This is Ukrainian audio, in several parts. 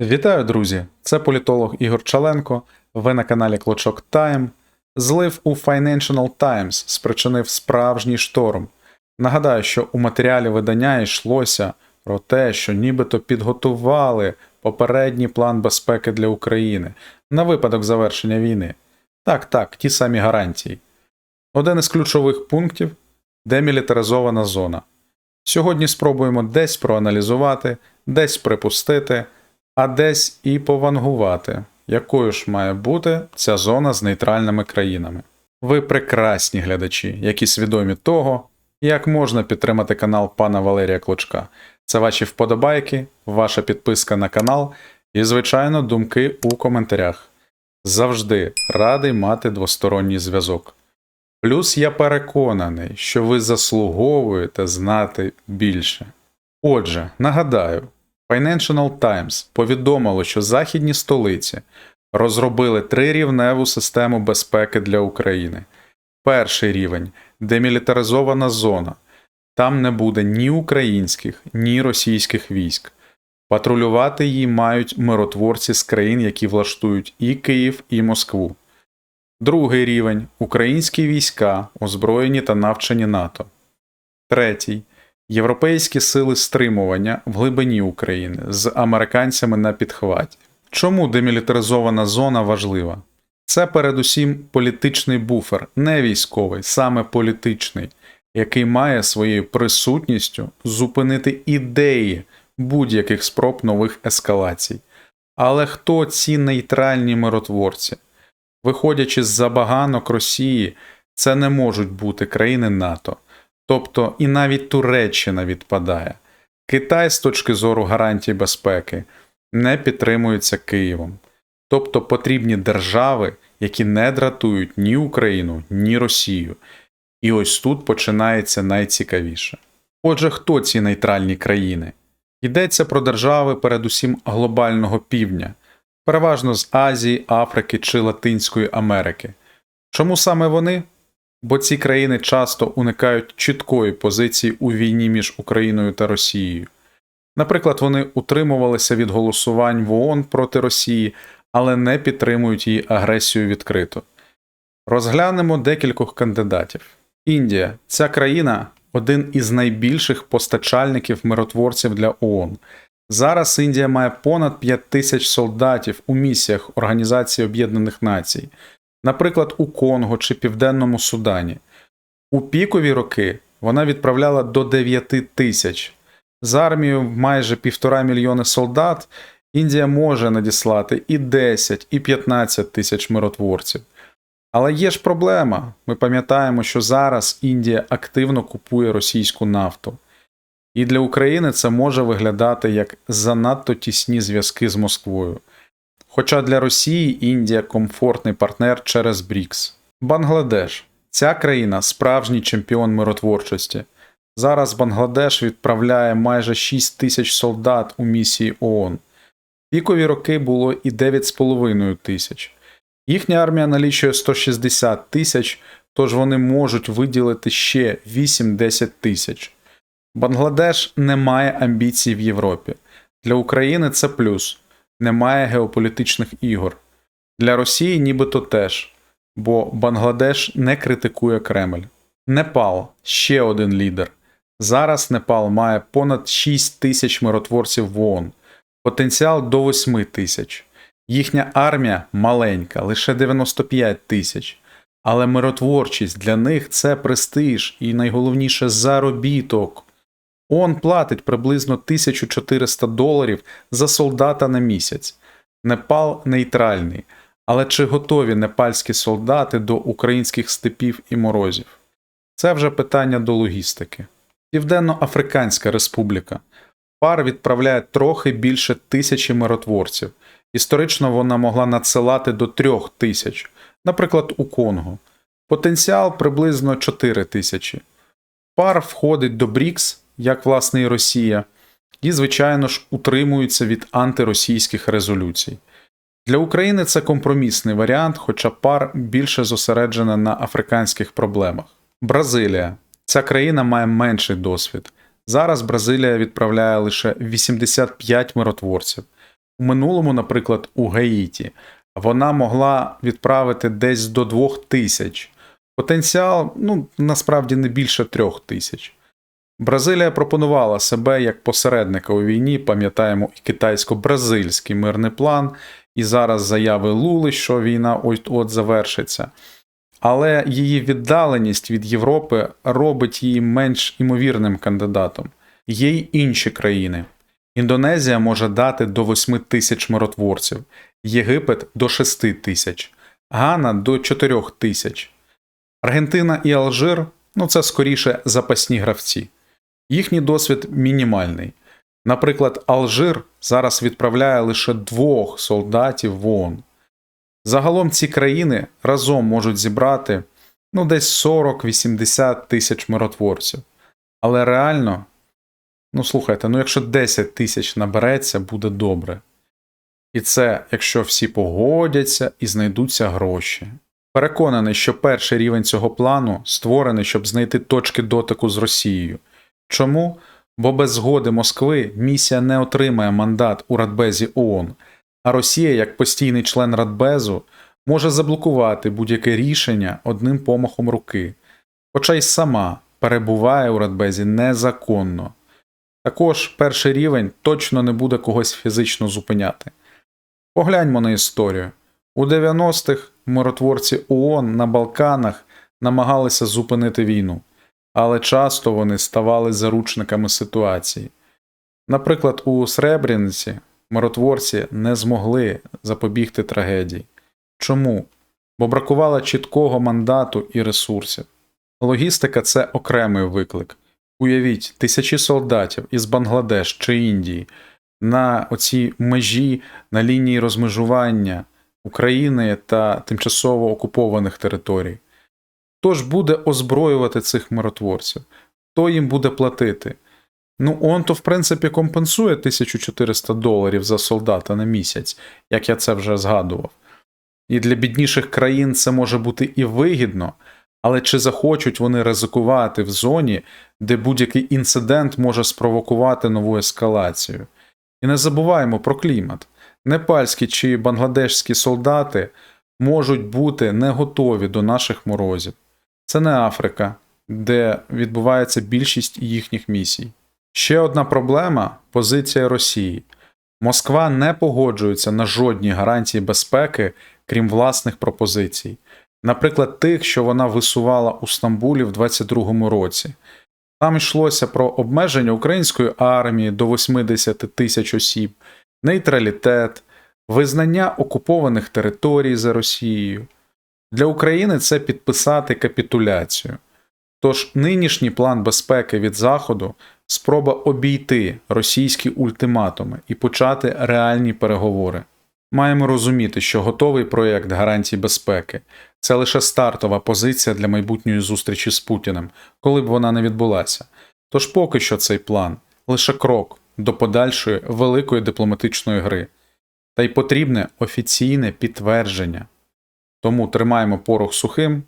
Вітаю, друзі! Це політолог Ігор Чаленко. Ви на каналі Клочок Тайм. Злив у Financial Times спричинив справжній шторм. Нагадаю, що у матеріалі видання йшлося про те, що нібито підготували попередній план безпеки для України на випадок завершення війни. Так, так, ті самі гарантії. Один із ключових пунктів демілітаризована зона. Сьогодні спробуємо десь проаналізувати, десь припустити, а десь і повангувати, якою ж має бути ця зона з нейтральними країнами. Ви прекрасні глядачі, які свідомі того, як можна підтримати канал пана Валерія Клочка. Це ваші вподобайки, ваша підписка на канал і, звичайно, думки у коментарях. Завжди радий мати двосторонній зв'язок. Плюс я переконаний, що ви заслуговуєте знати більше. Отже, нагадаю, Financial Times повідомило, що західні столиці розробили трирівневу систему безпеки для України. Перший рівень демілітаризована зона. Там не буде ні українських, ні російських військ. Патрулювати її мають миротворці з країн, які влаштують і Київ, і Москву. Другий рівень українські війська, озброєні та навчені НАТО. Третій європейські сили стримування в глибині України з американцями на підхваті. Чому демілітаризована зона важлива? Це передусім політичний буфер, не військовий, саме політичний, який має своєю присутністю зупинити ідеї будь-яких спроб нових ескалацій. Але хто ці нейтральні миротворці? Виходячи з забаганок Росії, це не можуть бути країни НАТО. Тобто і навіть Туреччина відпадає. Китай з точки зору гарантій безпеки не підтримується Києвом. Тобто потрібні держави, які не дратують ні Україну, ні Росію. І ось тут починається найцікавіше. Отже, хто ці нейтральні країни? Йдеться про держави передусім глобального півдня, переважно з Азії, Африки чи Латинської Америки. Чому саме вони? Бо ці країни часто уникають чіткої позиції у війні між Україною та Росією. Наприклад, вони утримувалися від голосувань в ООН проти Росії, але не підтримують її агресію відкрито. Розглянемо декількох кандидатів. Індія ця країна один із найбільших постачальників миротворців для ООН. Зараз Індія має понад 5 тисяч солдатів у місіях Організації Об'єднаних Націй, наприклад, у Конго чи Південному Судані. У пікові роки вона відправляла до 9 тисяч. З армією майже півтора мільйони солдат Індія може надіслати і 10, і 15 тисяч миротворців. Але є ж проблема. Ми пам'ятаємо, що зараз Індія активно купує російську нафту. І для України це може виглядати як занадто тісні зв'язки з Москвою. Хоча для Росії Індія комфортний партнер через БРІКС. Бангладеш. Ця країна справжній чемпіон миротворчості. Зараз Бангладеш відправляє майже 6 тисяч солдат у місії ООН. Пікові роки було і 9,5 тисяч. Їхня армія налічує 160 тисяч, тож вони можуть виділити ще 8-10 тисяч. Бангладеш не має амбіцій в Європі. Для України це плюс немає геополітичних ігор. Для Росії нібито теж, бо Бангладеш не критикує Кремль. Непал ще один лідер. Зараз Непал має понад 6 тисяч миротворців в ООН, потенціал до 8 тисяч. Їхня армія маленька, лише 95 тисяч. Але миротворчість для них це престиж і найголовніше заробіток. ООН платить приблизно 1400 доларів за солдата на місяць. Непал нейтральний. Але чи готові непальські солдати до українських степів і морозів? Це вже питання до логістики. Південно-Африканська Республіка. Пар відправляє трохи більше тисячі миротворців. Історично вона могла надсилати до трьох тисяч, наприклад, у Конго. Потенціал приблизно 4 тисячі. Пар входить до БРІКС, як власне і Росія, і, звичайно ж, утримується від антиросійських резолюцій. Для України це компромісний варіант, хоча пар більше зосереджена на африканських проблемах. Бразилія. Ця країна має менший досвід. Зараз Бразилія відправляє лише 85 миротворців. У минулому, наприклад, у Гаїті, вона могла відправити десь до 2 тисяч. Потенціал, ну, насправді не більше трьох тисяч. Бразилія пропонувала себе як посередника у війні, пам'ятаємо і китайсько-бразильський мирний план, і зараз заяви Лули, що війна от-от завершиться. Але її віддаленість від Європи робить її менш імовірним кандидатом. Є й інші країни. Індонезія може дати до 8 тисяч миротворців, Єгипет до 6 тисяч, Гана до 4 тисяч. Аргентина і Алжир ну це скоріше запасні гравці. Їхній досвід мінімальний. Наприклад, Алжир зараз відправляє лише двох солдатів в ООН. Загалом ці країни разом можуть зібрати ну, десь 40-80 тисяч миротворців. Але реально, ну слухайте, ну якщо 10 тисяч набереться, буде добре. І це якщо всі погодяться і знайдуться гроші. Переконаний, що перший рівень цього плану створений, щоб знайти точки дотику з Росією. Чому? Бо без згоди Москви місія не отримає мандат у Радбезі ООН, а Росія, як постійний член Радбезу, може заблокувати будь-яке рішення одним помахом руки, хоча й сама перебуває у Радбезі незаконно. Також перший рівень точно не буде когось фізично зупиняти. Погляньмо на історію. У 90-х миротворці ООН на Балканах намагалися зупинити війну, але часто вони ставали заручниками ситуації. Наприклад, у Сребрениці миротворці не змогли запобігти трагедії. Чому? Бо бракувало чіткого мандату і ресурсів. Логістика це окремий виклик. Уявіть, тисячі солдатів із Бангладеш чи Індії на оцій межі на лінії розмежування України та тимчасово окупованих територій. Хто ж буде озброювати цих миротворців? Хто їм буде платити? Ну, ООН то, в принципі, компенсує 1400 доларів за солдата на місяць, як я це вже згадував. І для бідніших країн це може бути і вигідно, але чи захочуть вони ризикувати в зоні, де будь-який інцидент може спровокувати нову ескалацію? І не забуваємо про клімат. Непальські чи бангладешські солдати можуть бути не готові до наших морозів. Це не Африка, де відбувається більшість їхніх місій. Ще одна проблема позиція Росії. Москва не погоджується на жодні гарантії безпеки, крім власних пропозицій, наприклад, тих, що вона висувала у Стамбулі в 22-му році. Там йшлося про обмеження української армії до 80 тисяч осіб, нейтралітет, визнання окупованих територій за Росією. Для України це підписати капітуляцію. Тож нинішній план безпеки від Заходу спроба обійти російські ультиматуми і почати реальні переговори. Маємо розуміти, що готовий проєкт гарантій безпеки це лише стартова позиція для майбутньої зустрічі з Путіним, коли б вона не відбулася. Тож поки що цей план лише крок до подальшої великої дипломатичної гри, та й потрібне офіційне підтвердження. Тому тримаємо порох сухим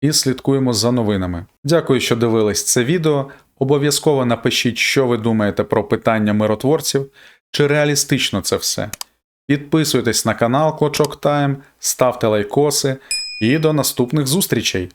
і слідкуємо за новинами. Дякую, що дивились це відео. Обов'язково напишіть, що ви думаєте про питання миротворців, чи реалістично це все. Підписуйтесь на канал Клочок Тайм, ставте лайкоси і до наступних зустрічей!